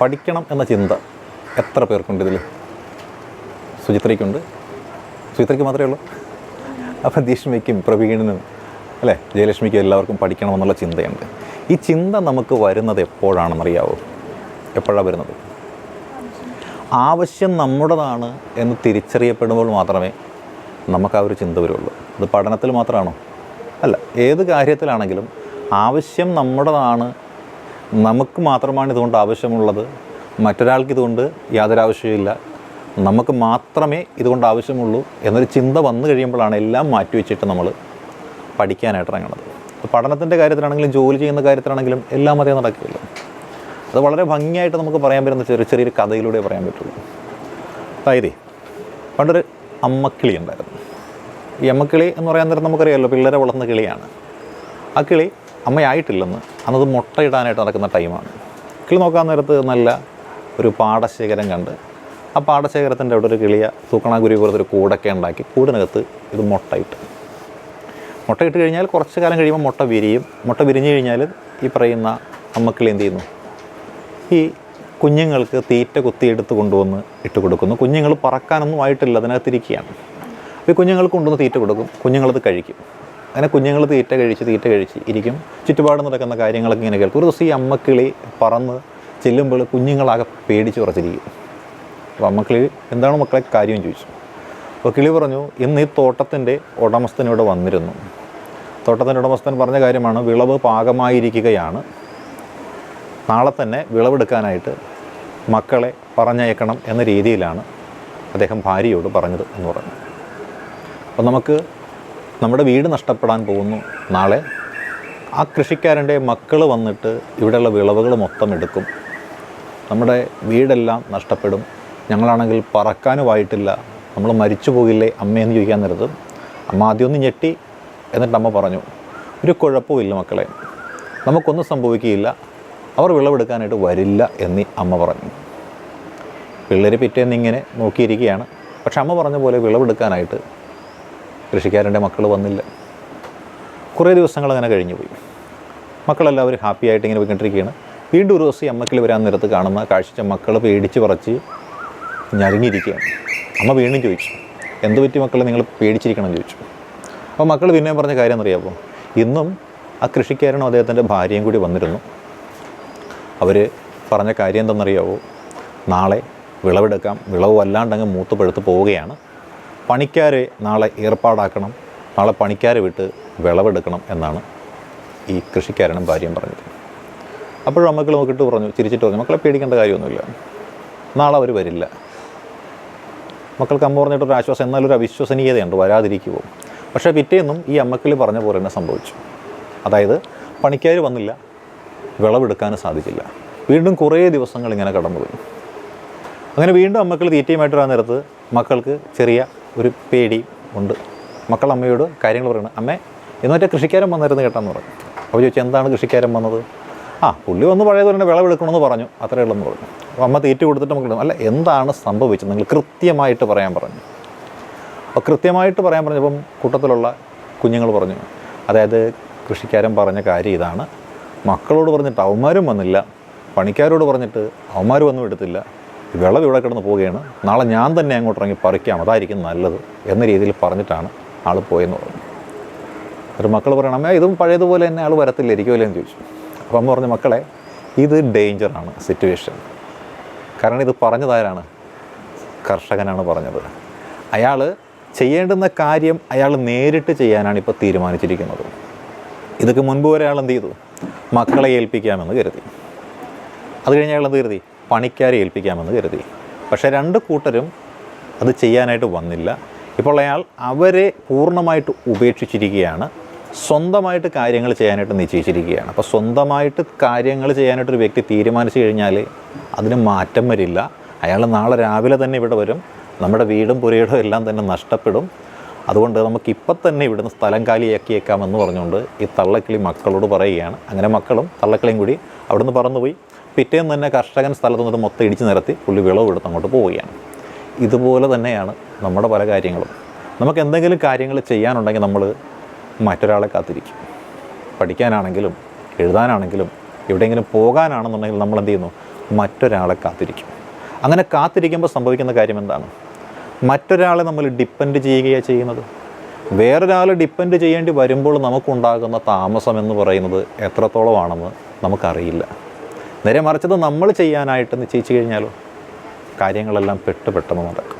പഠിക്കണം എന്ന ചിന്ത എത്ര പേർക്കുണ്ട് ഇതിൽ സുചിത്രയ്ക്കുണ്ട്. സുചിത്രയ്ക്ക് മാത്രമേ ഉള്ളൂ. അപ്പം ദീഷ്മയ്ക്കും പ്രവീണിനും അല്ലേ? ജയലക്ഷ്മിക്കും എല്ലാവർക്കും പഠിക്കണമെന്നുള്ള ചിന്തയുണ്ട്. ഈ ചിന്ത നമുക്ക് വരുന്നത് എപ്പോഴാണെന്നറിയാവോ? എപ്പോഴാണ് വരുന്നത്? ആവശ്യം നമ്മുടേതാണ് എന്ന് തിരിച്ചറിയപ്പെടുമ്പോൾ മാത്രമേ നമുക്ക് ആ ഒരു ചിന്ത വരുള്ളൂ. അത് പഠനത്തിൽ മാത്രമാണോ? അല്ല ഏത് കാര്യത്തിലാണെങ്കിലും ആവശ്യം നമ്മുടേതാണ് നമുക്ക് മാത്രമാണ് ഇതുകൊണ്ട് ആവശ്യമുള്ളത്. മറ്റൊരാൾക്ക് ഇതുകൊണ്ട് യാതൊരു ആവശ്യമില്ല നമുക്ക് മാത്രമേ ഇതുകൊണ്ട് ആവശ്യമുള്ളൂ എന്നൊരു ചിന്ത വന്നു കഴിയുമ്പോഴാണ് എല്ലാം മാറ്റിവെച്ചിട്ട് നമ്മൾ പഠിക്കാനായിട്ട് ഇറങ്ങുന്നത് പഠനത്തിന്റെ കാര്യത്തിലാണെങ്കിലും ജോലി ചെയ്യുന്ന കാര്യത്തിലാണെങ്കിലും എല്ലാം അതേ നടക്കില്ല അത് വളരെ ഭംഗിയായിട്ട് നമുക്ക് പറയാൻ പറ്റുന്ന ചെറിയ ചെറിയൊരു കഥയിലൂടെ പറയാൻ പറ്റുള്ളൂ. അതായത് പണ്ടൊരു അമ്മക്കിളി ഉണ്ടായിരുന്നു. ഈ അമ്മക്കിളി എന്ന് പറയാൻ നേരം നമുക്കറിയാമല്ലോ പിള്ളേരെ വളർന്ന കിളിയാണ്. ആ കിളി അമ്മയായിട്ടില്ലെന്ന് അന്നത് മുട്ടയിടാനായിട്ട് നടക്കുന്ന ടൈമാണ്. കിളി നോക്കാൻ നേരത്ത് നല്ല ഒരു പാടശേഖരം കണ്ട് ആ പാടശേഖരത്തിന്റെ അവിടെ ഒരു കിളിയ തൂക്കണാഗുരി പോലത്തെ ഒരു കൂടൊക്കെ ഉണ്ടാക്കി കൂടിനകത്ത് ഇത് മുട്ടയിട്ട്. മുട്ടയിട്ട് കഴിഞ്ഞാൽ കുറച്ച് കാലം കഴിയുമ്പോൾ മുട്ട വിരിയും. മുട്ട വിരിഞ്ഞു കഴിഞ്ഞാൽ ഈ പറയുന്ന അമ്മക്കിളി എന്ത് ചെയ്യുന്നു? ഈ കുഞ്ഞുങ്ങൾക്ക് തീറ്റ കുത്തിയെടുത്ത് കൊണ്ടുവന്ന് ഇട്ട് കൊടുക്കുന്നു. കുഞ്ഞുങ്ങൾ പറക്കാനൊന്നും ആയിട്ടില്ല അതിനകത്തിരിക്കുകയാണ്. അപ്പോൾ ഈ കുഞ്ഞുങ്ങൾക്ക് കൊണ്ടുവന്ന് തീറ്റ കൊടുക്കും. കുഞ്ഞുങ്ങളത് കഴിക്കും. അങ്ങനെ കുഞ്ഞുങ്ങൾ തീറ്റ കഴിച്ച് തീറ്റ കഴിച്ച് ഇരിക്കും. ചുറ്റുപാട് നടക്കുന്ന കാര്യങ്ങളൊക്കെ ഇങ്ങനെ കേൾക്കും. ഒരു ദിവസം ഈ അമ്മക്കിളി പറന്ന് ചെല്ലുമ്പോൾ കുഞ്ഞുങ്ങളാകെ പേടിച്ച് ഉറച്ചിരിക്കും. അപ്പോൾ അമ്മക്കിളി എന്താണ് മക്കളെ കാര്യം? ചോദിച്ചു. അപ്പോൾ കിളി പറഞ്ഞു ഇന്ന് ഈ തോട്ടത്തിന്റെ ഉടമസ്ഥൻ ഇവിടെ വന്നിരുന്നു. തോട്ടത്തിന്റെ ഉടമസ്ഥൻ പറഞ്ഞ കാര്യമാണ് വിളവ് പാകമായിരിക്കുകയാണ്. നാളെ തന്നെ വിളവെടുക്കാനായിട്ട് മക്കളെ പറഞ്ഞയക്കണം എന്ന രീതിയിലാണ് അദ്ദേഹം ഭാര്യയോട് പറഞ്ഞത് എന്ന് പറഞ്ഞു. അപ്പോൾ നമുക്ക് നമ്മുടെ വീട് നഷ്ടപ്പെടാൻ പോകുന്നു. നാളെ ആ കൃഷിക്കാരന്റെ മക്കൾ വന്നിട്ട് ഇവിടെയുള്ള വിളവുകൾ മൊത്തം എടുക്കും. നമ്മുടെ വീടെല്ലാം നഷ്ടപ്പെടും. ഞങ്ങളാണെങ്കിൽ പറക്കാനുമായിട്ടില്ല നമ്മൾ മരിച്ചു പോകില്ലേ അമ്മയെന്ന് ചോദിക്കാൻ നേരത്ത്. അമ്മ ആദ്യം ഒന്ന് ഞെട്ടി എന്നിട്ട് അമ്മ പറഞ്ഞു ഒരു കുഴപ്പമില്ല മക്കളെ. നമുക്കൊന്നും സംഭവിക്കുകയില്ല. അവർ വിളവെടുക്കാനായിട്ട് വരില്ല എന്ന് അമ്മ പറഞ്ഞു. പിള്ളേർ പിറ്റേന്ന് ഇങ്ങനെ നോക്കിയിരിക്കുകയാണ്. പക്ഷെ അമ്മ പറഞ്ഞ പോലെ വിളവെടുക്കാനായിട്ട് കൃഷിക്കാരന്റെ മക്കൾ വന്നില്ല. കുറേ ദിവസങ്ങൾ അങ്ങനെ കഴിഞ്ഞു പോയി. മക്കളെല്ലാവരും ഹാപ്പി ആയിട്ട് ഇങ്ങനെ പോയിക്കൊണ്ടിരിക്കുകയാണ്. വീണ്ടും ഒരു ദിവസം ഈ അമ്മക്കിൽ വരാൻ നേരത്ത് കാണുന്ന കാഴ്ച മക്കൾ പേടിച്ച് പറച്ച് ഞരങ്ങിയിരിക്കുകയാണ്. അമ്മ വീണ്ടും ചോദിച്ചു എന്ത് പറ്റി മക്കളെ? നിങ്ങൾ പേടിച്ചിരിക്കണം ചോദിച്ചു. അപ്പോൾ മക്കൾ പിന്നെയും പറഞ്ഞ കാര്യം എന്നറിയാമോ ഇന്നും ആ കൃഷിക്കാരനും അദ്ദേഹത്തിന്റെ ഭാര്യയും കൂടി വന്നിരുന്നു. അവർ പറഞ്ഞ കാര്യം എന്തെന്നറിയാവോ നാളെ വിളവെടുക്കാം. വിളവ് വല്ലാണ്ടങ്ങ് മൂത്ത് പഴുത്ത് പോവുകയാണ്. പണിക്കാരെ നാളെ ഏർപ്പാടാക്കണം നാളെ പണിക്കാരെ വിട്ട് വിളവെടുക്കണം എന്നാണ് ഈ കൃഷിക്കാരനും ഭാര്യയും പറഞ്ഞത്. അപ്പോഴും മക്കൾ നോക്കിയിട്ട് പറഞ്ഞു ചിരിച്ചിട്ട് പറഞ്ഞു മക്കളെ പേടിക്കേണ്ട കാര്യമൊന്നുമില്ല. നാളെ അവർ വരില്ല. മക്കൾക്ക് അമ്മ പറഞ്ഞിട്ടൊരു ആശ്വാസം എന്നാലൊരു അവിശ്വസനീയതയുണ്ട് വരാതിരിക്കുമോ പക്ഷേ പിറ്റേന്നും ഈ അമ്മക്കിളി പറഞ്ഞ പോലെ തന്നെ സംഭവിച്ചു. അതായത് പണിക്കാർ വന്നില്ല വിളവെടുക്കാനും സാധിച്ചില്ല. വീണ്ടും കുറേ ദിവസങ്ങൾ ഇങ്ങനെ കടന്നു പോയി അങ്ങനെ വീണ്ടും അമ്മക്കൾ തീറ്റയുമായിട്ട് വരാൻ നേരത്ത് മക്കൾക്ക് ചെറിയ ഒരു പേടി ഉണ്ട്. മക്കൾ അമ്മയോട് കാര്യങ്ങൾ പറയണം. അമ്മേ എന്ന് മറ്റേ കൃഷിക്കാരൻ വന്നിരുന്നു കേട്ടെന്ന് പറഞ്ഞു. അപ്പോൾ ചോദിച്ചു എന്താണ് കൃഷിക്കാരൻ വന്നത്? ആ പുള്ളി വന്ന് പഴയതുപോലെ വിളവെടുക്കണമെന്ന് പറഞ്ഞു. അത്രയേ ഉള്ളെന്ന് പറഞ്ഞു. അപ്പോൾ അമ്മ തീറ്റ കൊടുത്തിട്ട് നമുക്ക് അല്ല എന്താണ് സംഭവിച്ചത്? നിങ്ങൾ കൃത്യമായിട്ട് പറയാൻ പറഞ്ഞു. അപ്പോൾ കൃത്യമായിട്ട് പറയാൻ പറഞ്ഞപ്പം കൂട്ടത്തിലുള്ള കുഞ്ഞുങ്ങൾ പറഞ്ഞു. അതായത് കൃഷിക്കാരൻ പറഞ്ഞ കാര്യം ഇതാണ്. മക്കളോട് പറഞ്ഞിട്ട് അവന്മാരും വന്നില്ല. പണിക്കാരോട് പറഞ്ഞിട്ട് അവന്മാർ വന്നും എടുത്തില്ല. വിളവ് ഇവിടെ കിടന്ന് പോവുകയാണ്. നാളെ ഞാൻ തന്നെ അങ്ങോട്ട് ഇറങ്ങി പറിക്കാം. അതായിരിക്കും നല്ലത് എന്ന രീതിയിൽ പറഞ്ഞിട്ടാണ് ആൾ പോയെന്ന് പറഞ്ഞു ഒരു മക്കൾ പറയണം അമ്മ ഇതും പഴയതുപോലെ തന്നെ ആൾ വരത്തില്ല ഇരിക്കുമല്ലോ എന്ന് ചോദിച്ചു. അപ്പം അമ്മ പറഞ്ഞു മക്കളെ ഇത് ഡേഞ്ചറാണ് സിറ്റുവേഷൻ കാരണം ഇത് പറഞ്ഞതാരാണ് കർഷകനാണ് പറഞ്ഞത്. അയാൾ ചെയ്യേണ്ടുന്ന കാര്യം അയാൾ നേരിട്ട് ചെയ്യാനാണ് ഇപ്പോൾ തീരുമാനിച്ചിരിക്കുന്നത്. ഇതൊക്കെ മുൻപ് വരെ അയാൾ എന്ത് ചെയ്തു? മക്കളെ ഏൽപ്പിക്കാമെന്ന് കരുതി. അത് കഴിഞ്ഞ് അയാൾ എന്ത് കരുതി? പണിക്കാരെ ഏൽപ്പിക്കാമെന്ന് കരുതി. പക്ഷേ രണ്ട് കൂട്ടരും അത് ചെയ്യാനായിട്ട് വന്നില്ല. ഇപ്പോൾ അയാൾ അവരെ പൂർണമായിട്ട് ഉപേക്ഷിച്ചിരിക്കുകയാണ്. സ്വന്തമായിട്ട് കാര്യങ്ങൾ ചെയ്യാനായിട്ട് നിശ്ചയിച്ചിരിക്കുകയാണ്. അപ്പോൾ സ്വന്തമായിട്ട് കാര്യങ്ങൾ ചെയ്യാനായിട്ടൊരു വ്യക്തി തീരുമാനിച്ചു കഴിഞ്ഞാൽ അതിന് മാറ്റം വരില്ല. അയാൾ നാളെ രാവിലെ തന്നെ ഇവിടെ വരും. നമ്മുടെ വീടും പുരയിടും എല്ലാം തന്നെ നഷ്ടപ്പെടും. അതുകൊണ്ട് നമുക്ക് ഇപ്പം തന്നെ ഇവിടുന്ന് സ്ഥലം കാലിയാക്കിയേക്കാമെന്ന് പറഞ്ഞുകൊണ്ട് ഈ തള്ളക്കിളി മക്കളോട് പറയുകയാണ്. അങ്ങനെ മക്കളും തള്ളക്കിളിയും കൂടി അവിടുന്ന് പറന്നുപോയി. പിറ്റേന്ന് തന്നെ കർഷകൻ സ്ഥലത്ത് നിന്നിട്ട് മൊത്തം ഇടിച്ചു നിരത്തി പുള്ളി വിളവെടുത്ത് അങ്ങോട്ട് പോവുകയാണ്. ഇതുപോലെ തന്നെയാണ് നമ്മുടെ പല കാര്യങ്ങളും. നമുക്ക് എന്തെങ്കിലും കാര്യങ്ങൾ ചെയ്യാനുണ്ടെങ്കിൽ നമ്മൾ മറ്റൊരാളെ കാത്തിരിക്കും. പഠിക്കാനാണെങ്കിലും എഴുതാനാണെങ്കിലും എവിടെയെങ്കിലും പോകാനാണെന്നുണ്ടെങ്കിൽ നമ്മൾ എന്ത് ചെയ്യുന്നു? മറ്റൊരാളെ കാത്തിരിക്കും. അങ്ങനെ കാത്തിരിക്കുമ്പോൾ സംഭവിക്കുന്ന കാര്യം എന്താണ്? മറ്റൊരാളെ നമ്മൾ ഡിപ്പെൻഡ് ചെയ്യുകയാണ് ചെയ്യുന്നത്. വേറൊരാൾ ഡിപ്പെൻഡ് ചെയ്യേണ്ടി വരുമ്പോൾ നമുക്കുണ്ടാകുന്ന താമസം എന്ന് പറയുന്നത് എത്രത്തോളമാണെന്ന് നമുക്കറിയില്ല. നേരെ മറിച്ചത് നമ്മൾ ചെയ്യാനായിട്ട് നിശ്ചയിച്ചു കഴിഞ്ഞാലോ? കാര്യങ്ങളെല്ലാം പെട്ട് പെട്ടെന്ന് നടക്കും.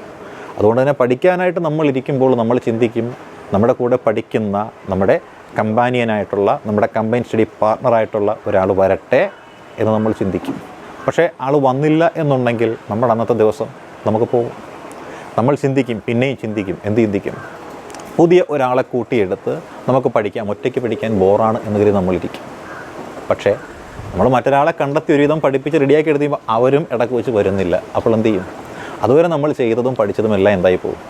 അതുകൊണ്ട് തന്നെ പഠിക്കാനായിട്ട് നമ്മൾ ഇരിക്കുമ്പോൾ നമ്മൾ ചിന്തിക്കും നമ്മുടെ കൂടെ പഠിക്കുന്ന നമ്മുടെ കമ്പാനിയനായിട്ടുള്ള നമ്മുടെ കമ്പൈൻ സ്റ്റഡി പാർട്ണറായിട്ടുള്ള ഒരാൾ വരട്ടെ എന്ന് നമ്മൾ ചിന്തിക്കും. പക്ഷേ ആൾ വന്നില്ല എന്നുണ്ടെങ്കിൽ നമ്മുടെ അന്നത്തെ ദിവസം നമുക്ക് പോകും. നമ്മൾ ചിന്തിക്കും പിന്നെയും ചിന്തിക്കും എന്ത് ചിന്തിക്കും? പുതിയ ഒരാളെ കൂട്ടിയെടുത്ത് നമുക്ക് പഠിക്കാം ഒറ്റയ്ക്ക് പഠിക്കാൻ ബോറാണ് എന്ന് കരുതി നമ്മളിരിക്കും. പക്ഷേ നമ്മൾ മറ്റൊരാളെ കണ്ടെത്തി ഒരുവിധം പഠിപ്പിച്ച് റെഡിയാക്കി എടുത്തുമ്പോൾ അവരും ഇടയ്ക്ക് വെച്ച് വരുന്നില്ല. അപ്പോൾ എന്ത് ചെയ്യും? അതുവരെ നമ്മൾ ചെയ്തതും പഠിച്ചതും എല്ലാം എന്തായി പോകും?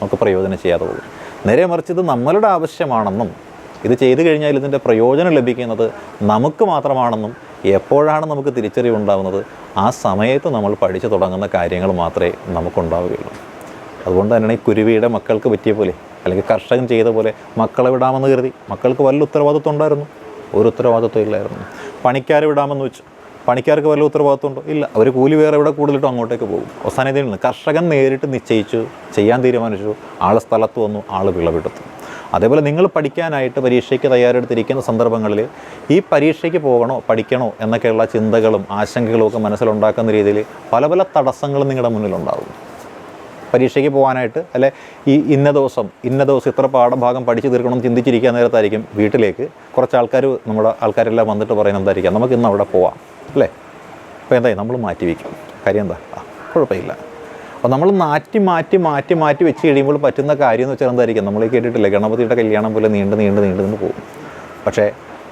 നമുക്ക് പ്രയോജനം ചെയ്യാതെ പോകും. നേരെ മറിച്ച് ഇത് നമ്മളുടെ ആവശ്യമാണെന്നും ഇത് ചെയ്തു കഴിഞ്ഞാൽ ഇതിന്റെ പ്രയോജനം ലഭിക്കുന്നത് നമുക്ക് മാത്രമാണെന്നും എപ്പോഴാണ് നമുക്ക് തിരിച്ചറിവുണ്ടാകുന്നത് ആ സമയത്ത് നമ്മൾ പഠിച്ചു തുടങ്ങുന്ന കാര്യങ്ങൾ മാത്രമേ നമുക്കുണ്ടാവുകയുള്ളൂ. അതുകൊണ്ട് തന്നെയാണ് ഈ കുരുവിയുടെ മക്കൾക്ക് പറ്റിയ പോലെ അല്ലെങ്കിൽ കർഷകൻ ചെയ്ത പോലെ മക്കളെ വിടാമെന്ന് കരുതി. മക്കൾക്ക് വല്ല ഉത്തരവാദിത്വം ഉണ്ടായിരുന്നു? ഒരു ഉത്തരവാദിത്വം ഇല്ലായിരുന്നു. പണിക്കാരെ വിടാമെന്ന് വെച്ചു പണിക്കാർക്ക് വല്ല ഉത്തരവാദിത്വം ഉണ്ടോ ഇല്ല. അവർ കൂലി വേറെ എവിടെ കൂടുതലിട്ടും അങ്ങോട്ടേക്ക് പോകും. അവസാനം ഇതിൽ നിന്ന് കർഷകൻ നേരിട്ട് നിശ്ചയിച്ചു ചെയ്യാൻ തീരുമാനിച്ചു ആൾ സ്ഥലത്ത് വന്നു ആൾ വിളവെടുത്തു. അതേപോലെ നിങ്ങൾ പഠിക്കാനായിട്ട് പരീക്ഷയ്ക്ക് തയ്യാറെടുത്തിരിക്കുന്ന സന്ദർഭങ്ങളിൽ ഈ പരീക്ഷയ്ക്ക് പോകണോ പഠിക്കണോ എന്നൊക്കെയുള്ള ചിന്തകളും ആശങ്കകളും ഒക്കെ മനസ്സിലുണ്ടാക്കുന്ന രീതിയിൽ പല പല തടസ്സങ്ങളും നിങ്ങളുടെ മുന്നിലുണ്ടാവും പരീക്ഷയ്ക്ക് പോകാനായിട്ട് അല്ലെ ഈ ഇന്ന ദിവസം ഇന്ന ദിവസം ഇത്ര പാഠഭാഗം പഠിച്ചു തീർക്കണം ചിന്തിച്ചിരിക്കാൻ നേരത്തായിരിക്കും വീട്ടിലേക്ക്. കുറച്ച് ആൾക്കാർ നമ്മുടെ ആൾക്കാരെല്ലാം വന്നിട്ട് പറയുന്നത് എന്തായിരിക്കാം? നമുക്ക് ഇന്ന് അവിടെ പോവാം അല്ലേ? അപ്പോൾ എന്തായി? നമ്മൾ മാറ്റി വയ്ക്കും. കാര്യം എന്താ? കുഴപ്പമില്ല. അപ്പോൾ നമ്മൾ മാറ്റി മാറ്റി മാറ്റി മാറ്റി വെച്ച് കഴിയുമ്പോൾ പറ്റുന്ന കാര്യം എന്ന് വെച്ചാൽ എന്തായിരിക്കും? നമ്മൾ കേട്ടിട്ടില്ലേ? ഗണപതിയുടെ കല്യാണം പോലെ നീണ്ട് നീണ്ട് നീണ്ട് നിന്ന് പോകും. പക്ഷേ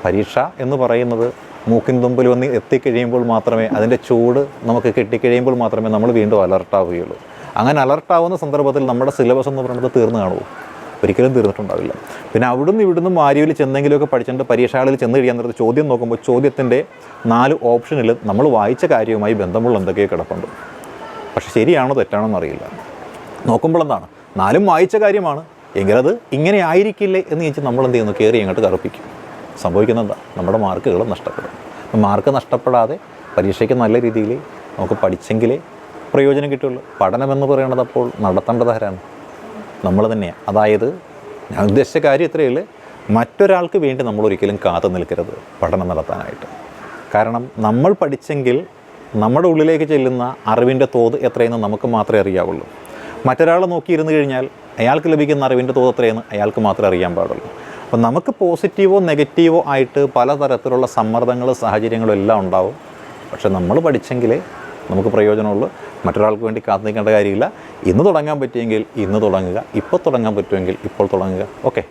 പരീക്ഷ എന്ന് പറയുന്നത് മൂക്കിൻ തുമ്പിൽ വന്ന് എത്തിക്കഴിയുമ്പോൾ മാത്രമേ അതിന്റെ ചൂട് നമുക്ക് കിട്ടിക്കഴിയുമ്പോൾ മാത്രമേ നമ്മൾ വീണ്ടും അലർട്ടാവുകയുള്ളൂ. അങ്ങനെ അലർട്ടാവുന്ന സന്ദർഭത്തിൽ നമ്മുടെ സിലബസ് എന്ന് പറയുന്നത് തീർന്നു കാണുമോ? ഒരിക്കലും തീർന്നിട്ടുണ്ടാവില്ല. പിന്നെ അവിടുന്ന് ഇവിടുന്ന് മാരിയിൽ ചെന്നെങ്കിലുമൊക്കെ പഠിച്ചിട്ട് പരീക്ഷകളിൽ ചെന്ന് കഴിയാൻ നേരത്തെ ചോദ്യം നോക്കുമ്പോൾ ചോദ്യത്തിന്റെ നാല് ഓപ്ഷനിൽ നമ്മൾ വായിച്ച കാര്യവുമായി ബന്ധമുള്ള എന്തൊക്കെയോ കിടപ്പുണ്ട്. പക്ഷെ ശരിയാണോ തെറ്റാണോ എന്നറിയില്ല. നോക്കുമ്പോൾ എന്താണ്? നാലും വായിച്ച കാര്യമാണ്. എങ്കിലത് ഇങ്ങനെ ആയിരിക്കില്ലേ എന്ന് ചോദിച്ചാൽ നമ്മൾ എന്ത് ചെയ്യുന്നു? കയറി അങ്ങോട്ട് കറുപ്പിക്കും. സംഭവിക്കുന്നത് എന്താ? നമ്മുടെ മാർക്കുകൾ നഷ്ടപ്പെടും. മാർക്ക് നഷ്ടപ്പെടാതെ പരീക്ഷയ്ക്ക് നല്ല രീതിയിൽ നമുക്ക് പഠിച്ചെങ്കിലേ പ്രയോജനം കിട്ടുള്ളൂ പഠനം എന്ന് പറയുന്നത് അപ്പോൾ നടത്തേണ്ടത് ആരാണ്? നമ്മൾ തന്നെയാണ് അതായത് ഞാൻ ഉദ്ദേശിച്ച കാര്യം ഇത്രയേ ഉള്ളൂ. മറ്റൊരാൾക്ക് വേണ്ടി നമ്മൾ ഒരിക്കലും കാത്തു നിൽക്കരുത് പഠനം നടത്താനായിട്ട്. കാരണം നമ്മൾ പഠിച്ചെങ്കിൽ നമ്മുടെ ഉള്ളിലേക്ക് ചെല്ലുന്ന അറിവിന്റെ തോത് എത്രയെന്ന് നമുക്ക് മാത്രമേ അറിയാവുള്ളൂ. മറ്റൊരാളെ നോക്കിയിരുന്നു കഴിഞ്ഞാൽ അയാൾക്ക് ലഭിക്കുന്ന അറിവിന്റെ തോത് എത്രയെന്ന് അയാൾക്ക് മാത്രമേ അറിയാൻ പാടുള്ളൂ. അപ്പോൾ നമുക്ക് പോസിറ്റീവോ നെഗറ്റീവോ ആയിട്ട് പലതരത്തിലുള്ള സമ്മർദ്ദങ്ങളും സാഹചര്യങ്ങളും എല്ലാം ഉണ്ടാവും. പക്ഷെ നമ്മൾ പഠിച്ചെങ്കിലേ നമുക്ക് പ്രയോജനമുള്ളൂ. മറ്റൊരാൾക്ക് വേണ്ടി കാത്തു നിൽക്കേണ്ട കാര്യമില്ല. ഇന്ന് തുടങ്ങാൻ പറ്റിയെങ്കിൽ ഇന്ന് തുടങ്ങുക. ഇപ്പോൾ തുടങ്ങാൻ പറ്റുമെങ്കിൽ ഇപ്പോൾ തുടങ്ങുക. ഓക്കെ.